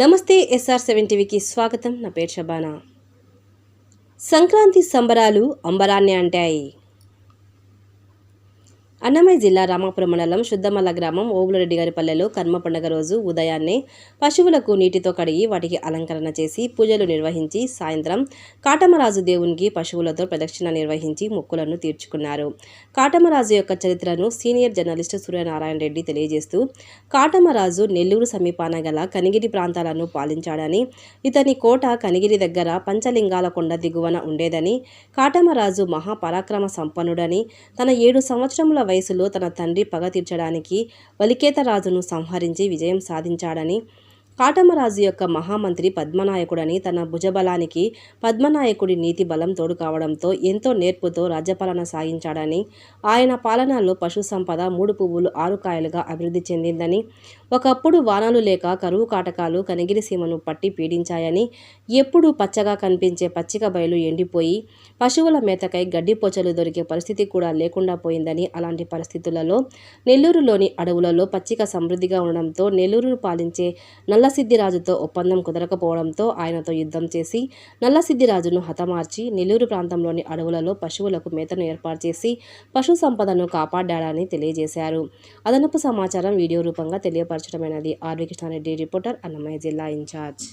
నమస్తే SR seven టీవీకి స్వాగతం. నా పేరు షబానా. సంక్రాంతి సంబరాలు అంబరాన్ని అంటాయి. అన్నమయ్య జిల్లా రామాపురం మండలం శుద్ధమల్ల గ్రామం ఓబులరెడ్డి గారి పల్లెలో కర్మ పండుగ రోజు ఉదయాన్నే పశువులకు నీటితో కడిగి వాటికి అలంకరణ చేసి పూజలు నిర్వహించి సాయంత్రం కాటమరాజు దేవునికి పశువులతో ప్రదక్షిణ నిర్వహించి మొక్కులను తీర్చుకున్నారు. కాటమరాజు యొక్క చరిత్రను సీనియర్ జర్నలిస్ట్ సూర్యనారాయణ రెడ్డి తెలియజేస్తూ కాటమరాజు నెల్లూరు సమీపాన గల కనిగిరి ప్రాంతాలను పాలించాడని ఇతని కోట కనిగిరి దగ్గర పంచలింగాల కొండ దిగువన ఉండేదని కాటమరాజు మహాపరాక్రమ సంపన్నుడని తన ఏడు సంవత్సరముల వయసులో తన తండ్రి పగ తీర్చడానికి వలికేతరాజును సంహరించి విజయం సాధించాడని కాటమరాజు యొక్క మహామంత్రి పద్మనాయకుడని తన భుజబలానికి పద్మనాయకుడి నీతి బలం తోడు కావడంతో ఎంతో నేర్పుతో రాజ్యపాలన సాగించాడని ఆయన పాలనలో పశు సంపద మూడు పువ్వులు ఆరు కాయలుగా అభివృద్ధి చెందిందని ఒకప్పుడు వానలు లేక కరువు కాటకాలు కనిగిరి సీమను పట్టి పీడించాయని ఎప్పుడూ పచ్చగా కనిపించే పచ్చిక బయలు ఎండిపోయి పశువుల మేతకై గడ్డి పోచలు దొరికే పరిస్థితి కూడా లేకుండా పోయిందని అలాంటి పరిస్థితులలో నెల్లూరులోని అడవులలో పచ్చిక సమృద్ధిగా ఉండడంతో నెల్లూరును పాలించే నల్ల నల్లసిద్ధిరాజుతో ఒప్పందం కుదరకపోవడంతో ఆయనతో యుద్ధం చేసి నల్లసిద్ధిరాజును హతమార్చి నెల్లూరు ప్రాంతంలోని అడవులలో పశువులకు మేతను ఏర్పాటు చేసి పశు సంపదను కాపాడాడని తెలియజేశారు. అదనపు సమాచారం వీడియో రూపంగా తెలియపరచడమైనది ఆర్వి కృష్ణారెడ్డి రిపోర్టర్ అన్నమయ్య జిల్లా in charge.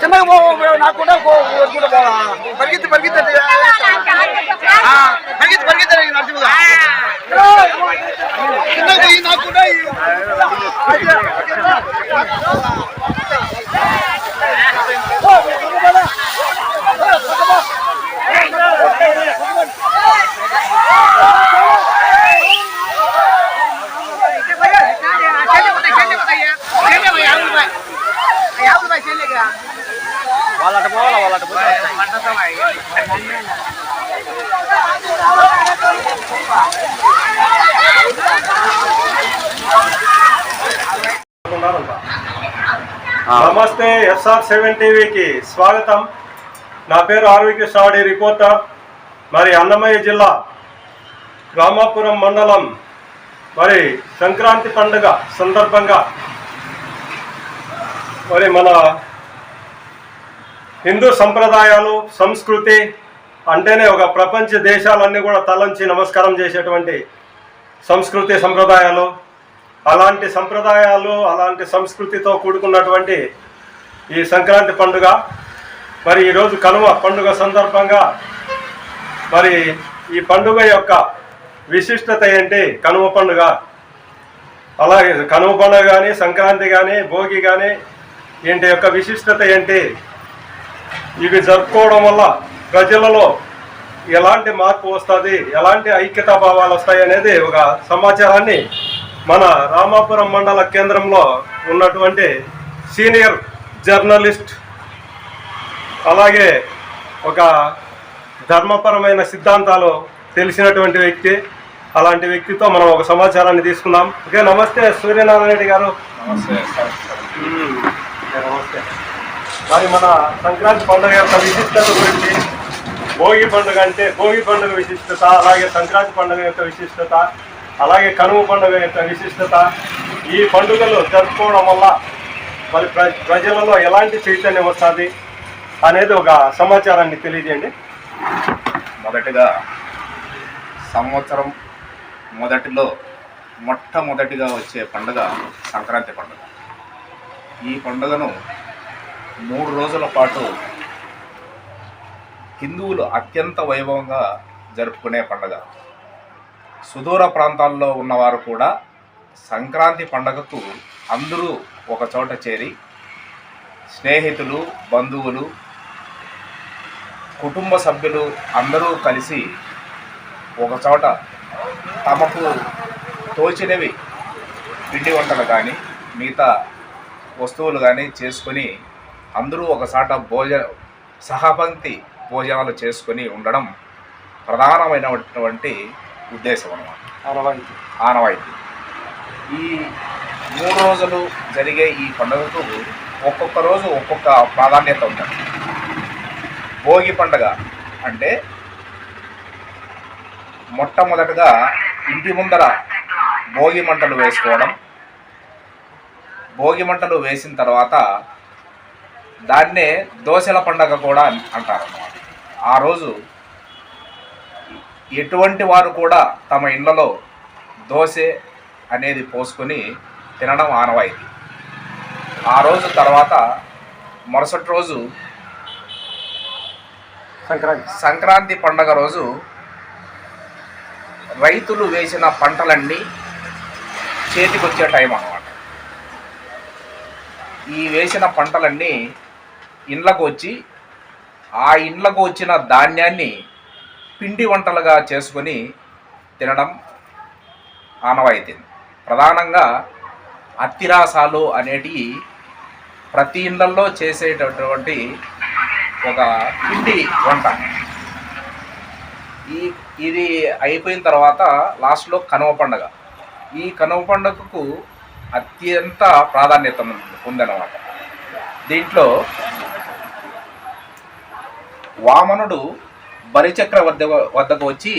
చిన్నగా పో నాకు కూడా పో కూడా పోదా పరిగెత్తి పరిగెత్తి ఆ, పరిగెత్తి పరిగెత్తి నరసింహ చిన్నగా పోయి నాకు నమస్తే ఎస్ఆర్ సెవెన్ టీవీకి స్వాగతం. నా పేరు ఆర్వి సాడి రిపోర్టర్. మరి అన్నమయ్య జిల్లా రామాపురం మండలం. మరి సంక్రాంతి పండుగ సందర్భంగా మరి మన హిందూ సంప్రదాయాలు సంస్కృతి అంటేనే ఒక ప్రపంచ దేశాలన్నీ కూడా తలంచి నమస్కారం చేసేటువంటి సంస్కృతి సంప్రదాయాలు అలాంటి సంప్రదాయాలు అలాంటి సంస్కృతితో కూడుకున్నటువంటి ఈ సంక్రాంతి పండుగ మరి ఈరోజు కనుమ పండుగ సందర్భంగా మరి ఈ పండుగ యొక్క విశిష్టత ఏంటి? కనుమ పండుగ. అలాగే కనుమ పండుగ కానీ సంక్రాంతి కానీ భోగి కానీ ఏంటి యొక్క విశిష్టత ఏంటి? ఇవి జరుపుకోవడం వల్ల ప్రజలలో ఎలాంటి మార్పు వస్తుంది? ఎలాంటి ఐక్యతా భావాలు వస్తాయి అనేది ఒక సమాచారాన్ని మన రామాపురం మండల కేంద్రంలో ఉన్నటువంటి సీనియర్ జర్నలిస్ట్ అలాగే ఒక ధర్మపరమైన సిద్ధాంతాలు తెలిసినటువంటి వ్యక్తి. అలాంటి వ్యక్తితో మనం ఒక సమాచారాన్ని తీసుకుందాం. ఓకే నమస్తే సూర్యనారాయణ రెడ్డి గారు. నమస్తే మరి మన సంక్రాంతి పండుగ యొక్క విశిష్టత గురించి భోగి పండుగ అంటే భోగి పండుగ విశిష్టత అలాగే సంక్రాంతి పండుగ యొక్క విశిష్టత అలాగే కనుమ పండుగ యొక్క విశిష్టత ఈ పండుగలు జరుపుకోవడం వల్ల మరి ప్ర ప్రజలలో ఎలాంటి చైతన్యం వస్తుంది అనేది ఒక సమాచారాన్ని తెలియజేయండి. మొదటిగా సంవత్సరం మొదటిలో మొట్టమొదటిగా వచ్చే పండుగ సంక్రాంతి పండుగ. ఈ పండుగను మూడు రోజుల పాటు హిందువులు అత్యంత వైభవంగా జరుపుకునే పండుగ. సుదూర ప్రాంతాల్లో ఉన్నవారు కూడా సంక్రాంతి పండగకు అందరూ ఒక చోట చేరి స్నేహితులు బంధువులు కుటుంబ సభ్యులు అందరూ కలిసి ఒక చోట తమకు తోచినవి పిండి వంటలు కానీ మిగతా వస్తువులు కానీ చేసుకొని అందరూ ఒకసాట భోజన సహపంక్తి భోజనాలు చేసుకొని ఉండడం ప్రధానమైనటువంటి ఉద్దేశం అన్నమాట ఆనవాయితీ. ఈ మూడు రోజులు జరిగే ఈ పండుగకు ఒక్కొక్క రోజు ఒక్కొక్క ప్రాధాన్యత ఉంటుంది. భోగి పండుగ అంటే మొట్టమొదటగా ఇంటి ముందర భోగి మంటలు వేసుకోవడం భోగి మంటలు వేసిన తర్వాత దాన్నే దోశల పండగ కూడా అంటారు అన్నమాట ఆ రోజు ఎటువంటి వారు కూడా తమ ఇళ్ళలో దోశ అనేది పోసుకొని తినడం ఆనవాయితీ. ఆ రోజు తర్వాత మరుసటి రోజు సంక్రాంతి. సంక్రాంతి పండగ రోజు రైతులు వేసిన పంటలన్నీ చేతికొచ్చే టైం అన్నమాట. ఈ వేసిన పంటలన్నీ ఇండ్లకు వచ్చి ఆ ఇండ్లకు వచ్చిన ధాన్యాన్ని పిండి వంటలుగా చేసుకొని తినడం ఆనవాయితీ. ప్రధానంగా అత్తిరాసాలు అనేటివి ప్రతి ఇళ్ళల్లో చేసేటటువంటి ఒక పిండి వంట. ఈ ఇది అయిపోయిన తర్వాత లాస్ట్లో కనుమ పండగ. ఈ కనుమ పండగకు అత్యంత ప్రాధాన్యత ఉంది- ఉందన్నమాట. దీంట్లో వామనుడు బరిచక్ర వద్ద వద్దకు వచ్చి